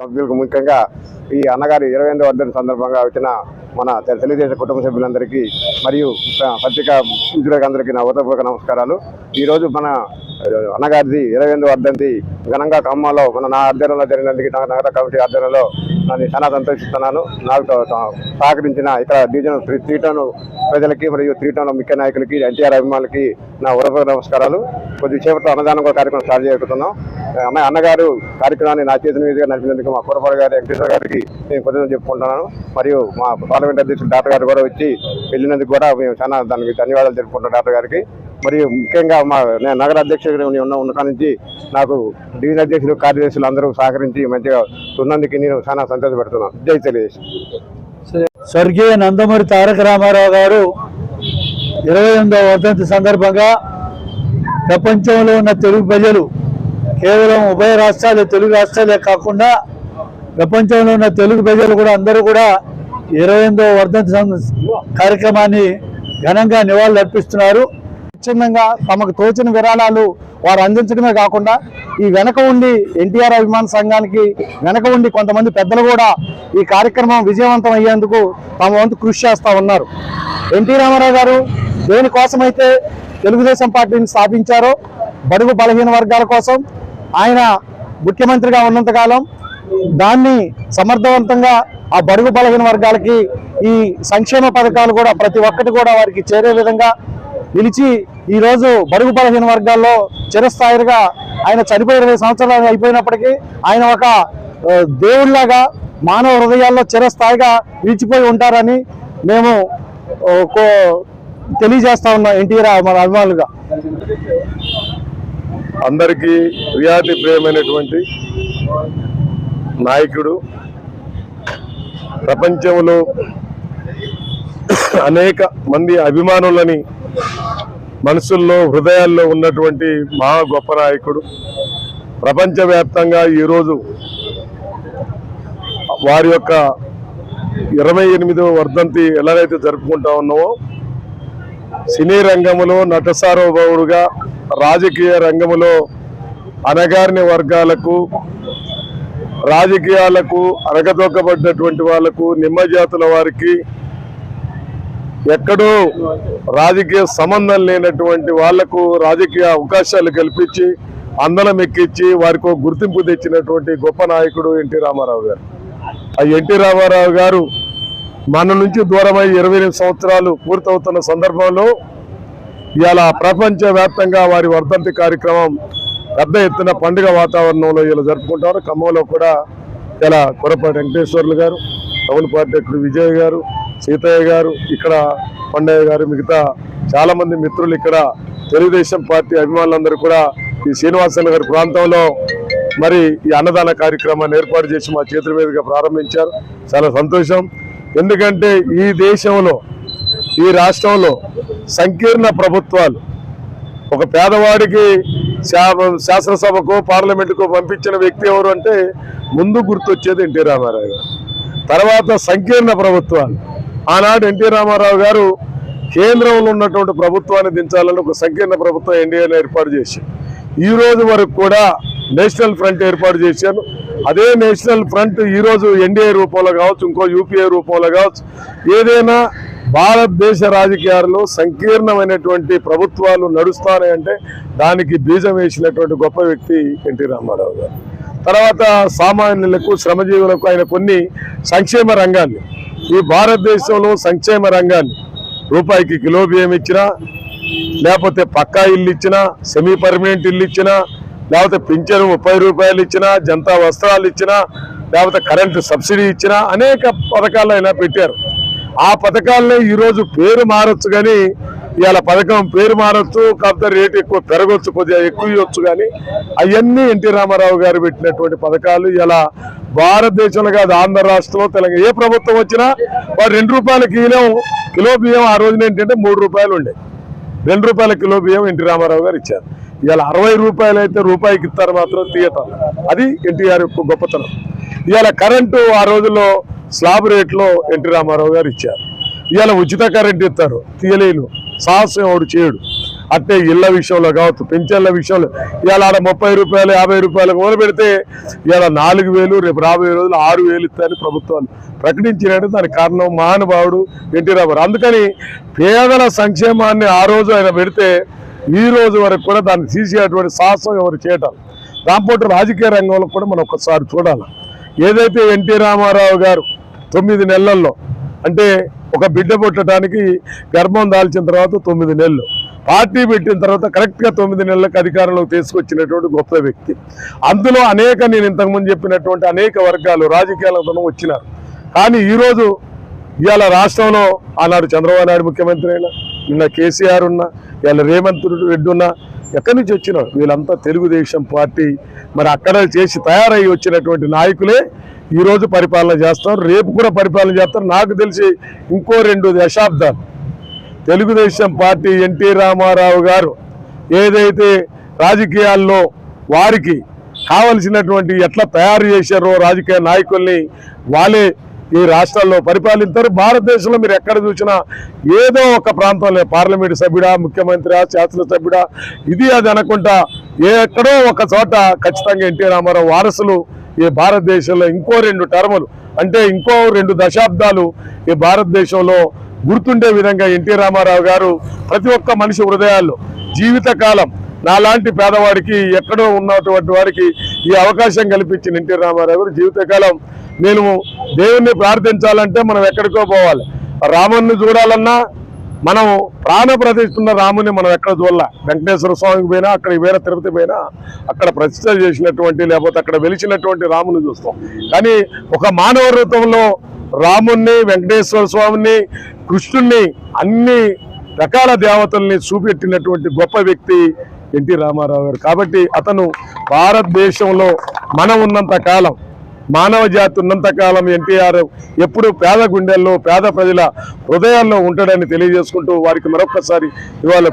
సభ్యులకు ముఖ్యంగా ఈ అన్నగారి ఇరవై ఎనిమిది వర్ధన సందర్భంగా వచ్చిన మన తెలుగుదేశం కుటుంబ సభ్యులందరికీ మరియు పత్రికా మిత్రులందరికీ నా ఉదయపూర్వక నమస్కారాలు. ఈరోజు మన అన్నగారిది ఇరవై ఎనిమిది వర్ధంతి ఘనంగా ఖమ్మంలో మన నా ఆధ్వర్యంలో జరిగినందుకు నా నగర కమిటీ ఆధ్వర్యంలో నన్ను చాలా సంతోషిస్తున్నాను. నాకు సహకరించిన ఇక్కడ డివిజన్ త్రీ టౌన్ ప్రజలకి మరియు త్రీ టౌన్ ముఖ్య నాయకులకి ఎన్టీఆర్ అభిమానులకి నా ఉదయపూర్వక నమస్కారాలు. కొద్దిసేపట్లో అన్నదానం కార్యక్రమం స్టార్ట్ చేయబోతున్నాం. అన్న అన్నగారు కార్యక్రమాన్ని నా చేతి మీదుగా నడిపినందుకు మా కూరపాడు గారు వెంకటేశ్వర గారికి నేను కృతజ్ఞతలు చెప్పుకుంటున్నాను. మరియు మా పార్లమెంట్ అధ్యక్షుడు డాక్టర్ గారు కూడా వచ్చి వెళ్ళినందుకు కూడా మేము చాలా దానికి ధన్యవాదాలు తెలుపుకుంటాం డాక్టర్ గారికి. మరియు ముఖ్యంగా మా నేను నగర అధ్యక్షుడు ఉన్న ఉన్న నుంచి నాకు డివిజన్ అధ్యక్షులు కార్యదర్శులు అందరూ సహకరించి మంచిగా ఉన్నందుకు నేను చాలా సంతోషపడుతున్నాను. జై తెలుగుదేశం. స్వర్గీయ నందమూరి తారక రామారావు గారు ఇరవై ఎనిమిదవ వర్ధంతి సందర్భంగా ప్రపంచంలో ఉన్న తెలుగు ప్రజలు కేవలం ఉభయ రాష్ట్రాలు తెలుగు రాష్ట్రాలే కాకుండా ప్రపంచంలో ఉన్న తెలుగు ప్రజలు కూడా అందరూ కూడా ఇరవై ఎనిమిదవ వర్ధంతి కార్యక్రమాన్ని ఘనంగా నివాళులు అర్పిస్తున్నారు స్వచ్ఛందంగా తమకు తోచిన విరాళాలు వారు అందించడమే కాకుండా ఈ వెనక ఉండి ఎన్టీఆర్ అభిమాన సంఘానికి వెనక ఉండి కొంతమంది పెద్దలు కూడా ఈ కార్యక్రమం విజయవంతం అయ్యేందుకు తమ వంతు కృషి చేస్తూ ఉన్నారు. ఎన్టీ రామారావు గారు దేనికోసమైతే తెలుగుదేశం పార్టీని స్థాపించారో బడుగు బలహీన వర్గాల కోసం ఆయన ముఖ్యమంత్రిగా ఉన్నంతకాలం దాన్ని సమర్థవంతంగా ఆ బడుగు బలహీన వర్గాలకి ఈ సంక్షేమ పథకాలు కూడా ప్రతి ఒక్కటి కూడా వారికి చేరే విధంగా నిలిచి ఈరోజు బడుగు బలహీన వర్గాల్లో చిరస్థాయిగా ఆయన చనిపోయి ఇరవై సంవత్సరాలు అయిపోయినప్పటికీ ఆయన ఒక దేవుళ్ళాగా మానవ హృదయాల్లో చిరస్థాయిగా నిలిచిపోయి ఉంటారని మేము కో- తెలియజేస్తా ఉన్నాం ఎన్టీఆర్ మన అభిమానులుగా. అందరికీ రియాతి ప్రియమైనటువంటి నాయకుడు. ప్రపంచంలో అనేక మంది అభిమానులని మనసుల్లో హృదయాల్లో ఉన్నటువంటి మహా గొప్ప నాయకుడు. ప్రపంచవ్యాప్తంగా ఈరోజు వారి యొక్క ఇరవై ఎనిమిదవ వర్ధంతి ఎలాగైతే జరుపుకుంటా ఉన్నామో సినీ రంగంలో నటసార్వభౌముడుగా రాజకీయ రంగంలో అనగారిన వర్గాలకు రాజకీయాలకు అరగదొక్కబడ్డటువంటి వాళ్ళకు నిమ్మజాతుల వారికి ఎక్కడో రాజకీయ సంబంధం లేనటువంటి వాళ్ళకు రాజకీయ అవకాశాలు కల్పించి అందలం ఎక్కించి వారికి గుర్తింపు తెచ్చినటువంటి గొప్ప నాయకుడు ఎన్టీ రామారావు గారు. ఆ ఎన్టీ రామారావు గారు మన నుంచి దూరమై ఇరవై ఎనిమిది సంవత్సరాలు పూర్తవుతున్న సందర్భంలో ఇలా ప్రపంచవ్యాప్తంగా వారి వర్ధంతి కార్యక్రమం పెద్ద ఎత్తున పండుగ వాతావరణంలో ఇలా జరుపుకుంటారు. ఖమ్మంలో కూడా ఇలా కొరపాటి వెంకటేశ్వర్లు గారు టౌన్ పార్టీ అధ్యక్షుడు విజయ్ గారు సీతయ్య గారు ఇక్కడ పండయ్య గారు మిగతా చాలామంది మిత్రులు ఇక్కడ తెలుగుదేశం పార్టీ అభిమానులందరూ కూడా ఈ శ్రీనివాసన్ గారి ప్రాంతంలో మరి ఈ అన్నదాన కార్యక్రమాన్ని ఏర్పాటు చేసి మా చేతుల మీదుగా ప్రారంభించారు. చాలా సంతోషం. ఎందుకంటే ఈ దేశంలో ఈ రాష్ట్రంలో సంకీర్ణ ప్రభుత్వాలు. ఒక పేదవాడికి శా- శాసనసభకు పార్లమెంటుకు పంపించిన వ్యక్తి ఎవరు అంటే ముందు గుర్తొచ్చేది ఎన్టీ రామారావు గారు. తర్వాత సంకీర్ణ ప్రభుత్వాలు. ఆనాడు ఎన్టీ రామారావు గారు కేంద్రంలో ఉన్నటువంటి ప్రభుత్వాన్ని దించాలని ఒక సంకీర్ణ ప్రభుత్వం ఎన్డీఏను ఏర్పాటు చేసి ఈ రోజు వరకు కూడా నేషనల్ ఫ్రంట్ ఏర్పాటు చేశాను అదే నేషనల్ ఫ్రంట్ ఈరోజు ఎన్డీఏ రూపంలో కావచ్చు ఇంకో యూపీఏ రూపంలో కావచ్చు ఏదైనా భారతదేశ రాజకీయాల్లో సంకీర్ణమైనటువంటి ప్రభుత్వాలు నడుస్తాయి అంటే దానికి బీజం వేసినటువంటి గొప్ప వ్యక్తి ఎన్టీ రామారావు గారు. తర్వాత సామాన్యులకు శ్రమజీవులకు ఆయన కొన్ని సంక్షేమ రంగాన్ని ఈ భారతదేశంలో సంక్షేమ రంగాన్ని రూపాయికి కిలో బియ్యం ఇచ్చినా లేకపోతే పక్కా ఇల్లు ఇచ్చినా సెమీ పర్మనెంట్ ఇల్లు ఇచ్చినా లేకపోతే పింఛను ముప్పై రూపాయలు ఇచ్చినా జనతా వస్త్రాలు ఇచ్చినా లేకపోతే కరెంటు సబ్సిడీ ఇచ్చినా అనేక పథకాలు అయినా పెట్టారు. ఆ పథకాల్లో ఈరోజు పేరు మారచ్చు కానీ ఇవాళ పథకం పేరు మారచ్చు కాకపోతే రేటు ఎక్కువ పెరగొచ్చు కొద్దిగా ఎక్కువ ఇవ్వచ్చు కానీ అవన్నీ ఎన్టీ రామారావు గారు పెట్టినటువంటి పథకాలు ఇలా భారతదేశంలో కాదు ఆంధ్ర రాష్ట్రంలో తెలంగాణ ఏ ప్రభుత్వం వచ్చినా వాడు రెండు రూపాయల కిలో కిలో బియ్యం ఆ రోజున ఏంటంటే మూడు రూపాయలు ఉండే. రెండు రూపాయల కిలో బియ్యం ఎన్టీ రామారావు గారు ఇచ్చారు. ఇవాళ అరవై రూపాయలు అయితే రూపాయికి ఇస్తారు మాత్రం తీయటం. అది ఎన్టీఆర్ యొక్క గొప్పతనం. ఇవాళ కరెంటు ఆ రోజుల్లో స్లాబ్ రేట్లో ఎన్టీ రామారావు గారు ఇచ్చారు. ఇవాళ ఉచిత కరెంట్ ఇస్తారు. తీయలేను. సాహసం వాడు చేయడు. అట్టే ఇళ్ళ విషయంలో కావచ్చు పెన్షన్ల విషయంలో. ఇవాళ ఆడ ముప్పై రూపాయలు యాభై రూపాయలు మొదలు పెడితే ఇవాళ నాలుగు వేలు రేపు రాబోయే రోజులు ఆరు వేలు ఇస్తాయని ప్రభుత్వాలు ప్రకటించినట్టు దానికి కారణం మహానుభావుడు ఎన్టీ రామారావు. అందుకని పేదల సంక్షేమాన్ని ఆ రోజు ఆయన పెడితే ఈ రోజు వరకు కూడా దాన్ని తీసేటువంటి సాహసం ఎవరు చేయటం? దాంతో రాజకీయ రంగంలో కూడా మనం ఒకసారి చూడాలి. ఏదైతే ఎన్టీ రామారావు గారు తొమ్మిది నెలల్లో అంటే ఒక బిడ్డ పుట్టడానికి గర్భం దాల్చిన తర్వాత తొమ్మిది నెలలు పార్టీ పెట్టిన తర్వాత కరెక్ట్గా తొమ్మిది నెలలకు అధికారంలోకి తీసుకొచ్చినటువంటి గొప్ప వ్యక్తి. అందులో అనేక నేను ఇంతకుముందు చెప్పినటువంటి అనేక వర్గాలు రాజకీయాలతో వచ్చినారు. కానీ ఈరోజు ఇవాళ రాష్ట్రంలో ఆనాడు చంద్రబాబు నాయుడు ముఖ్యమంత్రి అయినా నిన్న కేసీఆర్ ఉన్నా వీళ్ళ రేవంత్ రెడ్డి ఎక్కడి నుంచి వచ్చినారు? వీళ్ళంతా తెలుగుదేశం పార్టీ. మరి అక్కడ చేసి తయారై వచ్చినటువంటి నాయకులే ఈరోజు పరిపాలన చేస్తారు రేపు కూడా పరిపాలన చేస్తారు. నాకు తెలిసి ఇంకో రెండు దశాబ్దాలు. తెలుగుదేశం పార్టీ ఎన్టీ రామారావు గారు ఏదైతే రాజకీయాల్లో వారికి కావలసినటువంటి ఎట్లా తయారు చేశారో రాజకీయ నాయకుల్ని వాళ్ళే ఈ రాష్ట్రాల్లో పరిపాలిస్తారు భారతదేశంలో మీరు ఎక్కడ చూసినా ఏదో ఒక ప్రాంతంలో పార్లమెంటు సభ్యుడా ముఖ్యమంత్రి శాసనసభ్యుడా ఇది అది అనకుండా ఏ ఎక్కడో ఒక చోట ఖచ్చితంగా ఎన్టీ రామారావు వారసులు ఈ భారతదేశంలో ఇంకో రెండు టర్ములు. అంటే ఇంకో రెండు దశాబ్దాలు ఈ భారతదేశంలో గుర్తుండే విధంగా ఎన్టీ రామారావు గారు ప్రతి ఒక్క మనిషి హృదయాల్లో జీవితకాలం నాలాంటి పేదవాడికి ఎక్కడో ఉన్నటువంటి వారికి ఈ అవకాశం కల్పించిన ఎన్టీ రామారావు గారు జీవితకాలం నేను దేవుణ్ణి ప్రార్థించాలంటే మనం ఎక్కడికో పోవాలి. రాముణ్ణి చూడాలన్నా మనం ప్రాణ ప్రతిష్ఠున్న రాముని మనం ఎక్కడ చూడాల? వెంకటేశ్వర స్వామికి పోయినా అక్కడ వేరే తిరుపతి పోయినా అక్కడ ప్రతిష్ట చేసినటువంటి లేకపోతే అక్కడ వెలిచినటువంటి రాముని చూస్తాం. కానీ ఒక మానవ రూపంలో రాముణ్ణి వెంకటేశ్వర స్వామిని కృష్ణుణ్ణి అన్ని రకాల దేవతల్ని చూపెట్టినటువంటి గొప్ప వ్యక్తి ఎన్టీ రామారావు గారు. కాబట్టి అతను భారతదేశంలో మనం ఉన్నంత కాలం మానవ జాతి ఉన్నంత కాలం ఎన్టీఆర్ ఎప్పుడు పేద గుండెల్లో పేద ప్రజల హృదయాల్లో ఉంటాడని తెలియజేసుకుంటూ వారికి మరొకసారి ఇవాళ